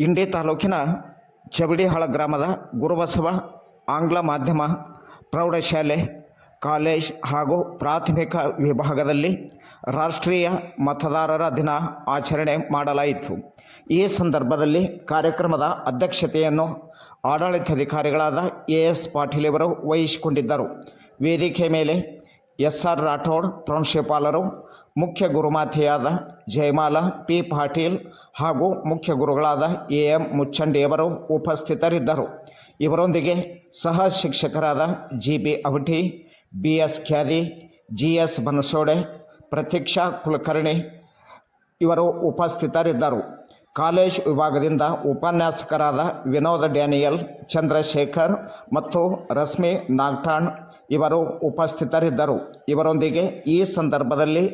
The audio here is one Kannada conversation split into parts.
ಇಂಡಿ ತಾಲೂಕಿನ ಚಬಡಿಹಾಳ ಗ್ರಾಮದ ಗುರುಬಸವ ಆಂಗ್ಲ ಮಾಧ್ಯಮ ಪ್ರೌಢಶಾಲೆ, ಕಾಲೇಜ್ ಹಾಗೂ ಪ್ರಾಥಮಿಕ ವಿಭಾಗದಲ್ಲಿ ರಾಷ್ಟ್ರೀಯ ಮತದಾರರ ದಿನ ಆಚರಣೆ ಮಾಡಲಾಯಿತು. ಈ ಸಂದರ್ಭದಲ್ಲಿ ಕಾರ್ಯಕ್ರಮದ ಅಧ್ಯಕ್ಷತೆಯನ್ನು ಆಡಳಿತಾಧಿಕಾರಿಗಳಾದ ಎ ಎಸ್ ಪಾಟೀಲ್ ಇವರು ವಹಿಸಿಕೊಂಡಿದ್ದರು. ವೇದಿಕೆ ಮೇಲೆ ಎಸ್ ಆರ್ ರಾಠೋಡ್, ಪ್ರಾಂಶುಪಾಲರು, ಮುಖ್ಯ ಗುರುಮಾತೆಯಾದ ಜಯಮಾಲ, ಪಿ. ಪಾಟೀಲ್ ಹಾಗೂ ಮುಖ್ಯ ಗುರುಗಳಾದ ಎ ಎಂ ಮುಚ್ಚಂಡಿಯವರು ಉಪಸ್ಥಿತರಿದ್ದರು. ಇವರೊಂದಿಗೆ ಸಹ ಶಿಕ್ಷಕರಾದ G B Avati B S Khyadi G S Bansode, Pratiksha Kulkarni ಇವರು ಉಪಸ್ಥಿತರಿದ್ದರು. ಕಾಲೇಜ್ ವಿಭಾಗದಿಂದ ಉಪನ್ಯಾಸಕರಾದ ವಿನೋದ ಡ್ಯಾನಿಯಲ್, ಚಂದ್ರಶೇಖರ್ ಮತ್ತು ರಶ್ಮಿ ನಾಗ್ಠಾಣ್ ಇವರು ಉಪಸ್ಥಿತರಿದ್ದರು. ಇವರೊಂದಿಗೆ ಈ ಸಂದರ್ಭದಲ್ಲಿ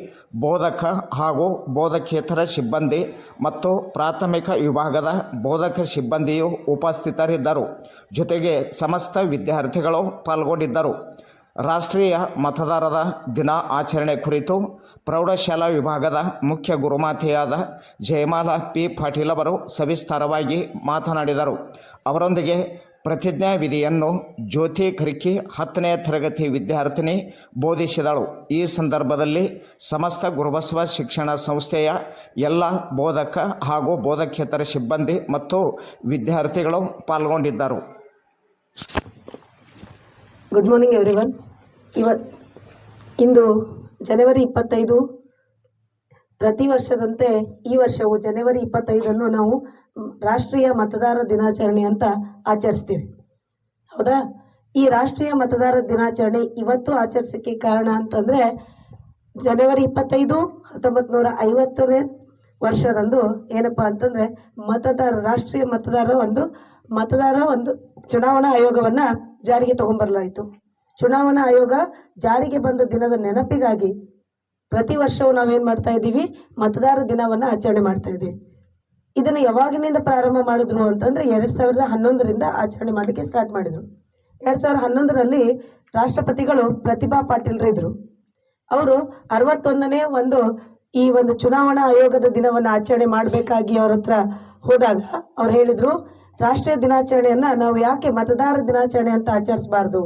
ಬೋಧಕ ಹಾಗೂ ಬೋಧಕೇತರ ಸಿಬ್ಬಂದಿ ಮತ್ತು ಪ್ರಾಥಮಿಕ ವಿಭಾಗದ ಬೋಧಕ ಸಿಬ್ಬಂದಿಯು ಉಪಸ್ಥಿತರಿದ್ದರು. ಜೊತೆಗೆ ಸಮಸ್ತ ವಿದ್ಯಾರ್ಥಿಗಳು ಪಾಲ್ಗೊಂಡಿದ್ದರು. ರಾಷ್ಟ್ರೀಯ ಮತದಾರರ ದಿನ ಆಚರಣೆ ಕುರಿತು ಪ್ರೌಢಶಾಲಾ ವಿಭಾಗದ ಮುಖ್ಯ ಗುರುಮಾತೆಯಾದ ಜಯಮಾಲಾ ಪಿ ಪಾಟೀಲ್ ಅವರು ಸವಿಸ್ತಾರವಾಗಿ ಮಾತನಾಡಿದರು. ಅವರೊಂದಿಗೆ ಪ್ರತಿಜ್ಞಾ ವಿಧಿಯನ್ನು ಜ್ಯೋತಿ ಕರಿಕಿ ಹತ್ತನೇ ತರಗತಿ ವಿದ್ಯಾರ್ಥಿನಿ ಬೋಧಿಸಿದಳು. ಈ ಸಂದರ್ಭದಲ್ಲಿ ಸಮಸ್ತ ಗುರುಬಸವ ಶಿಕ್ಷಣ ಸಂಸ್ಥೆಯ ಎಲ್ಲ ಬೋಧಕ ಹಾಗೂ ಬೋಧಕೇತರ ಸಿಬ್ಬಂದಿ ಮತ್ತು ವಿದ್ಯಾರ್ಥಿಗಳು ಪಾಲ್ಗೊಂಡಿದ್ದರು. ಗುಡ್ ಮಾರ್ನಿಂಗ್ ಎವ್ರಿ ಒನ್ ಇವ ಇಂದು ಜನವರಿ ಇಪ್ಪತ್ತೈದು. ಪ್ರತಿ ವರ್ಷದಂತೆ ಈ ವರ್ಷವು ಜನವರಿ ಇಪ್ಪತ್ತೈದನ್ನು ನಾವು ರಾಷ್ಟ್ರೀಯ ಮತದಾರ ದಿನಾಚರಣೆ ಅಂತ ಆಚರಿಸ್ತೀವಿ. ಹೌದಾ? ಈ ರಾಷ್ಟ್ರೀಯ ಮತದಾರ ದಿನಾಚರಣೆ ಇವತ್ತು ಆಚರಿಸೋಕ್ಕೆ ಕಾರಣ ಅಂತಂದರೆ ಜನವರಿ ಇಪ್ಪತ್ತೈದು ಹತ್ತೊಂಬತ್ತು ನೂರ ಐವತ್ತನೇ ವರ್ಷದಂದು ಏನಪ್ಪ ಅಂತಂದರೆ ಮತದಾರ, ರಾಷ್ಟ್ರೀಯ ಮತದಾರರ ಒಂದು ಮತದಾರ ಒಂದು ಚುನಾವಣಾ ಆಯೋಗವನ್ನು ಜಾರಿಗೆ ತಗೊಂಬರಲಾಯಿತು. ಚುನಾವಣಾ ಆಯೋಗ ಜಾರಿಗೆ ಬಂದ ದಿನದ ನೆನಪಿಗಾಗಿ ಪ್ರತಿ ವರ್ಷವೂ ನಾವೇನು ಮಾಡ್ತಾ ಇದ್ದೀವಿ? ಮತದಾರ ದಿನವನ್ನು ಆಚರಣೆ ಮಾಡ್ತಾ ಇದ್ದೀವಿ ಇದನ್ನು ಯಾವಾಗಿನಿಂದ ಪ್ರಾರಂಭ ಮಾಡಿದ್ರು ಅಂತಂದ್ರೆ ಎರಡು ಸಾವಿರದ ಹನ್ನೊಂದರಿಂದ ಆಚರಣೆ ಮಾಡಲಿಕ್ಕೆ ಸ್ಟಾರ್ಟ್ ಮಾಡಿದ್ರು. ಎರಡು ಸಾವಿರದ ಹನ್ನೊಂದರಲ್ಲಿ ರಾಷ್ಟ್ರಪತಿಗಳು ಪ್ರತಿಭಾ ಪಾಟೀಲ್ರಿದ್ದರು ಅವರು ಅರವತ್ತೊಂದನೇ ಒಂದು ಈ ಒಂದು ಚುನಾವಣಾ ಆಯೋಗದ ದಿನವನ್ನು ಆಚರಣೆ ಮಾಡಬೇಕಾಗಿ ಅವ್ರ ಹತ್ರ ಹೋದಾಗ ಅವ್ರು ಹೇಳಿದ್ರು ರಾಷ್ಟ್ರೀಯ ದಿನಾಚರಣೆಯನ್ನ ನಾವು ಯಾಕೆ ಮತದಾರ ದಿನಾಚರಣೆ ಅಂತ ಆಚರಿಸಬಾರ್ದು?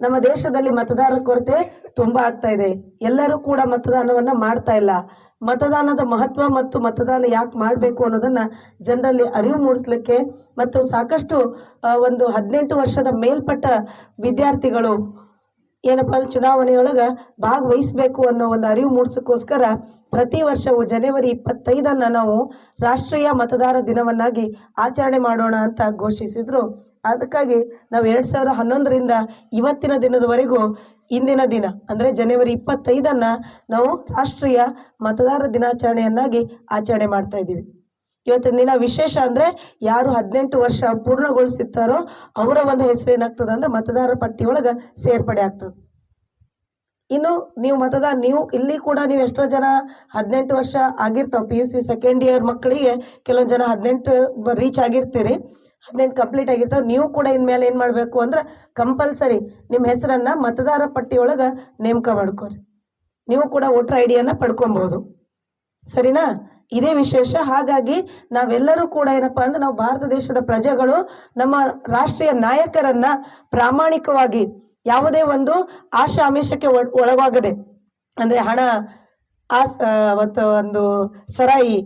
ನಮ್ಮ ದೇಶದಲ್ಲಿ ಮತದಾರರ ಕೊರತೆ ತುಂಬಾ ಆಗ್ತಾ ಇದೆ. ಎಲ್ಲರೂ ಕೂಡ ಮತದಾನವನ್ನ ಮಾಡ್ತಾ ಇಲ್ಲ. ಮತದಾನದ ಮಹತ್ವ ಮತ್ತು ಮತದಾನ ಯಾಕೆ ಮಾಡಬೇಕು ಅನ್ನೋದನ್ನ ಜನರಲ್ಲಿ ಅರಿವು ಮೂಡಿಸ್ಲಿಕ್ಕೆ ಮತ್ತು ಸಾಕಷ್ಟು ಒಂದು ಹದಿನೆಂಟು ವರ್ಷದ ಮೇಲ್ಪಟ್ಟ ವಿದ್ಯಾರ್ಥಿಗಳು ಏನಪ್ಪಾ ಅಂದ್ರೆ ಚುನಾವಣೆಯೊಳಗ ಭಾಗವಹಿಸಬೇಕು ಅನ್ನೋ ಒಂದು ಅರಿವು ಮೂಡಿಸೋಕ್ಕೋಸ್ಕರ ಪ್ರತಿ ವರ್ಷವೂ ಜನವರಿ ಇಪ್ಪತ್ತೈದನ್ನು ನಾವು ರಾಷ್ಟ್ರೀಯ ಮತದಾರ ದಿನವನ್ನಾಗಿ ಆಚರಣೆ ಮಾಡೋಣ ಅಂತ ಘೋಷಿಸಿದ್ರು. ಅದಕ್ಕಾಗಿ ನಾವು ಎರಡು ಸಾವಿರದ ಹನ್ನೊಂದರಿಂದ ಇವತ್ತಿನ ದಿನದವರೆಗೂ ಇಂದಿನ ದಿನ ಅಂದ್ರೆ ಜನವರಿ ಇಪ್ಪತ್ತೈದನ್ನು ನಾವು ರಾಷ್ಟ್ರೀಯ ಮತದಾರ ದಿನಾಚರಣೆಯನ್ನಾಗಿ ಆಚರಣೆ ಮಾಡ್ತಾ ಇದ್ದೀವಿ. ಇವತ್ತಿನ ದಿನ ವಿಶೇಷ ಅಂದ್ರೆ ಯಾರು ಹದಿನೆಂಟು ವರ್ಷ ಪೂರ್ಣಗೊಳಿಸಿರ್ತಾರೋ ಅವರ ಒಂದು ಹೆಸರು ಏನಾಗ್ತದ ಅಂದ್ರೆ ಮತದಾರ ಒಳಗೆ ಸೇರ್ಪಡೆ ಆಗ್ತದೆ. ಇನ್ನು ನೀವು ಮತದಾರ ನೀವು ಇಲ್ಲಿ ಕೂಡ ನೀವು ಎಷ್ಟೋ ಜನ ಹದಿನೆಂಟು ವರ್ಷ ಆಗಿರ್ತಾವ P U C second year ಮಕ್ಕಳಿಗೆ ಕೆಲವೊಂದು ಜನ ಹದಿನೆಂಟು ರೀಚ್ ಆಗಿರ್ತೀರಿ, ಹದಿನೆಂಟು ಕಂಪ್ಲೀಟ್ ಆಗಿರ್ತಾವ, ನೀವು ಕೂಡ ಇನ್ಮೇಲೆ ಏನು ಮಾಡಬೇಕು ಅಂದ್ರೆ ಕಂಪಲ್ಸರಿ ನಿಮ್ಮ ಹೆಸರನ್ನ ಮತದಾರ ಪಟ್ಟಿಯೊಳಗ ನೇಮಕ ಮಾಡ್ಕೋರಿ. ನೀವು ಕೂಡ ವೋಟರ್ ಐ ಡಿಯನ್ನು ಪಡ್ಕೊಬಹುದು ಸರಿನಾ? ಇದೇ ವಿಶೇಷ. ಹಾಗಾಗಿ ನಾವೆಲ್ಲರೂ ಕೂಡ ಏನಪ್ಪಾ ಅಂದ್ರೆ ನಾವು ಭಾರತ ದೇಶದ ಪ್ರಜೆಗಳು ನಮ್ಮ ರಾಷ್ಟ್ರೀಯ ನಾಯಕರನ್ನ ಪ್ರಾಮಾಣಿಕವಾಗಿ ಯಾವುದೇ ಒಂದು ಆಶಾ ಆಮಿಷಕ್ಕೆ ಒಳ- ಒಳಗಾಗದೆ ಅಂದ್ರೆ ಹಣ ಆ, ಒಂದು ಸರಾಯಿ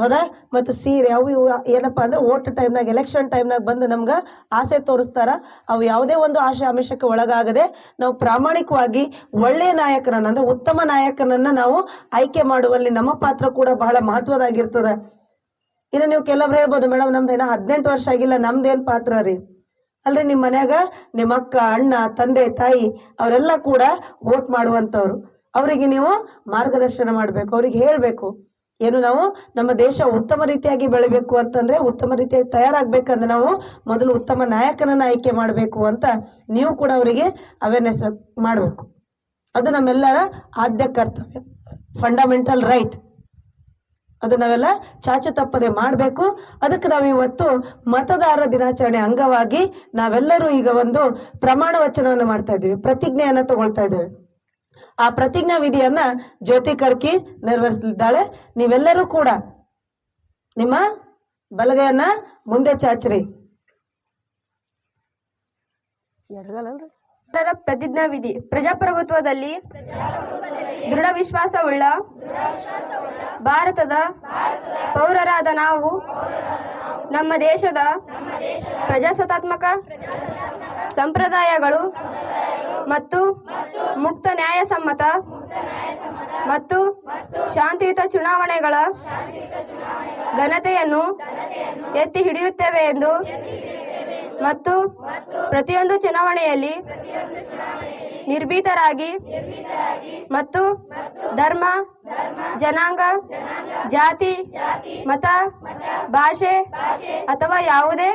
ಹೌದಾ? ಮತ್ತು ಸೀರೆ, ಅವು ಇವು ಏನಪ್ಪ ಅಂದ್ರೆ ಓಟ್ ಟೈಮ್ನಾಗ ಎಲೆಕ್ಷನ್ ಟೈಮ್ನಾಗ ಬಂದು ನಮ್ಗೆ ಆಸೆ ತೋರಿಸ್ತಾರ. ಅವು ಯಾವುದೇ ಒಂದು ಆಶೆ ಆಮಿಷಕ್ಕೆ ಒಳಗಾಗದೆ ನಾವು ಪ್ರಾಮಾಣಿಕವಾಗಿ ಒಳ್ಳೆಯ ನಾಯಕನನ್ನ ಅಂದ್ರೆ ಉತ್ತಮ ನಾಯಕನನ್ನ ನಾವು ಆಯ್ಕೆ ಮಾಡುವಲ್ಲಿ ನಮ್ಮ ಪಾತ್ರ ಕೂಡ ಬಹಳ ಮಹತ್ವದಾಗಿರ್ತದ. ಇನ್ನು ನೀವು ಕೆಲವ್ರು ಹೇಳ್ಬೋದು, ಮೇಡಮ್, ನಮ್ದು ಏನೋ ಹದಿನೆಂಟು ವರ್ಷ ಆಗಿಲ್ಲ ನಮ್ದೇನು ಪಾತ್ರ ರೀ? ಅಲ್ರಿ ನಿಮ್ಮ ಮನ್ಯಾಗ ನಿಮ್ಮ ಅಕ್ಕ, ಅಣ್ಣ, ತಂದೆ, ತಾಯಿ ಅವರೆಲ್ಲ ಕೂಡ ವೋಟ್ ಮಾಡುವಂಥವ್ರು. ಅವರಿಗೆ ನೀವು ಮಾರ್ಗದರ್ಶನ ಮಾಡಬೇಕು, ಅವ್ರಿಗೆ ಹೇಳ್ಬೇಕು. ಏನು ನಾವು ನಮ್ಮ ದೇಶ ಉತ್ತಮ ರೀತಿಯಾಗಿ ಬೆಳಿಬೇಕು ಅಂತಂದ್ರೆ ಉತ್ತಮ ರೀತಿಯಾಗಿ ತಯಾರಾಗಬೇಕಂದ್ರೆ ನಾವು ಮೊದಲು ಉತ್ತಮ ನಾಯಕನನ್ನ ಆಯ್ಕೆ ಮಾಡಬೇಕು ಅಂತ ನೀವು ಕೂಡ ಅವರಿಗೆ ಅವೇರ್ನೆಸ್ ಮಾಡಬೇಕು. ಅದು ನಮ್ಮೆಲ್ಲರ ಆದ್ಯ ಕರ್ತವ್ಯ. ಫಂಡಮೆಂಟಲ್ ರೈಟ್ ಅದು ನಾವೆಲ್ಲ ಚಾಚು ತಪ್ಪದೆ ಮಾಡಬೇಕು. ಅದಕ್ಕೆ ನಾವು ಇವತ್ತು ಮತದಾರ ದಿನಾಚರಣೆ ಅಂಗವಾಗಿ ನಾವೆಲ್ಲರೂ ಈಗ ಒಂದು ಪ್ರಮಾಣ ವಚನವನ್ನು ಮಾಡ್ತಾ ಇದ್ದೀವಿ. ಪ್ರತಿಜ್ಞೆಯನ್ನು ತಗೊಳ್ತಾ ಇದ್ದೇವೆ. ಆ ಪ್ರತಿಜ್ಞಾ ವಿಧಿಯನ್ನ ಜ್ಯೋತಿ ಕರ್ಕಿ ನೆರವೇರಿಸಲಿದ್ದಾಳೆ ನೀವೆಲ್ಲರೂ ಕೂಡ ನಿಮ್ಮ ಬಲಗೈಯನ್ನ ಮುಂದೆ ಚಾಚ್ರಿ. ಪ್ರತಿಜ್ಞಾ ವಿಧಿ, ಪ್ರಜಾಪ್ರಭುತ್ವದಲ್ಲಿ ದೃಢ ವಿಶ್ವಾಸವುಳ್ಳ ಭಾರತದ ಪೌರರಾದ ನಾವು, ನಮ್ಮ ದೇಶದ ಪ್ರಜಾಸತ್ತಾತ್ಮಕ ಸಂಪ್ರದಾಯಗಳು ಮತ್ತು ಮುಕ್ತ ನ್ಯಾಯಸಮ್ಮತ ಮತ್ತು ಶಾಂತಿಯುತ ಚುನಾವಣೆಗಳ ಘನತೆಯನ್ನು ಎತ್ತಿ ಹಿಡಿಯುತ್ತೇವೆ ಎಂದು ಮತ್ತು ಪ್ರತಿಯೊಂದು ಚುನಾವಣೆಯಲ್ಲಿ ನಿರ್ಭೀತರಾಗಿ ಮತ್ತು ಧರ್ಮ, ಜನಾಂಗ, ಜಾತಿ, ಮತ, ಭಾಷೆ ಅಥವಾ ಯಾವುದೇ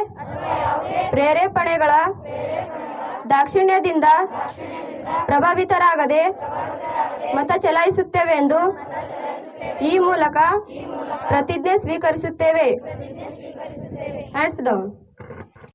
ಪ್ರೇರೇಪಣೆಗಳ ದಾಕ್ಷಿಣ್ಯದಿಂದ ಪ್ರಭಾವಿತರಾಗದೆ ಮತ ಚಲಾಯಿಸುತ್ತೇವೆ ಎಂದು ಈ ಮೂಲಕ ಪ್ರತಿಜ್ಞೆ ಸ್ವೀಕರಿಸುತ್ತೇವೆ. Hands down